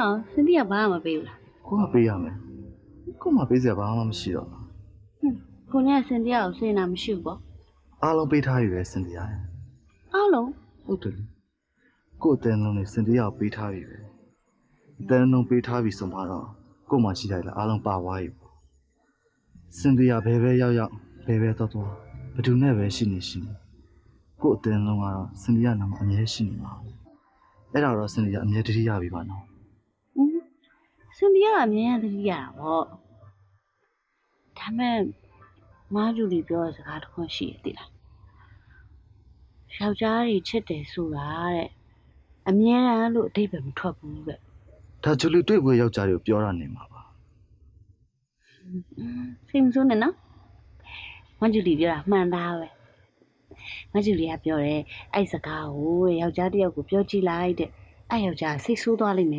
ရောစင်တီကဘာမှမပေးဘူးလားကိုကပေးရမယ်ကိုမှပေးစရာဘာမှမရှိတော့ဘူးဟွန်းကိုနဲ့စင်တီကိုစင်တာမရှိဘူးပေါ့အားလုံးပေးထားပြီပဲစင်တရားရဲ့အားလုံးဟုတ်တယ်လေကို့အတန်းလုံးနဲ့စင်တရားကိုပေးထားပြီပဲအတန်းလုံးပေးထားပြီဆိုမှတော့ကို့မှရှိတယ်လားအားလုံးပါသွားပြီပေါ့စင်တရားဘယ်ပဲရောက်ရောက်ဘယ်ပဲတော့တော့ဘယ်သူနဲ့ပဲရှိနေရှိနေကို့အတန်းလုံးကတော့စင်တရားနာမအမြဲရှိနေမှာအဲ့ဒါတော့စင်တရားအမြဲတတိယပြီပါနော်ဟွန်း စင်တီကအမြင်ရသတိရတာပေါ့ဒါမဲ့မားဂျူလီပြောတဲ့စကားတစ်ခုရှိရသေးလားယောက်ျားတွေချစ်တယ်ဆိုတာတဲ့အမြဲတမ်းလို့အတိတ်ပဲမထွက်ဘူးပဲဒါဂျူလီတွေ့ပွဲယောက်ျားတွေကိုပြောရနေမှာပါစိတ်မဆိုးနဲ့နော်မဂျူလီပြောတာမှန်သားပဲမဂျူလီကပြောတယ်အဲ့စကားကိုတဲ့ယောက်ျားတစ်ယောက်ကိုပြောကြည့်လိုက်တဲ့အဲ့ယောက်ျားစိတ်ဆိုးသွားလိမ့်မယ်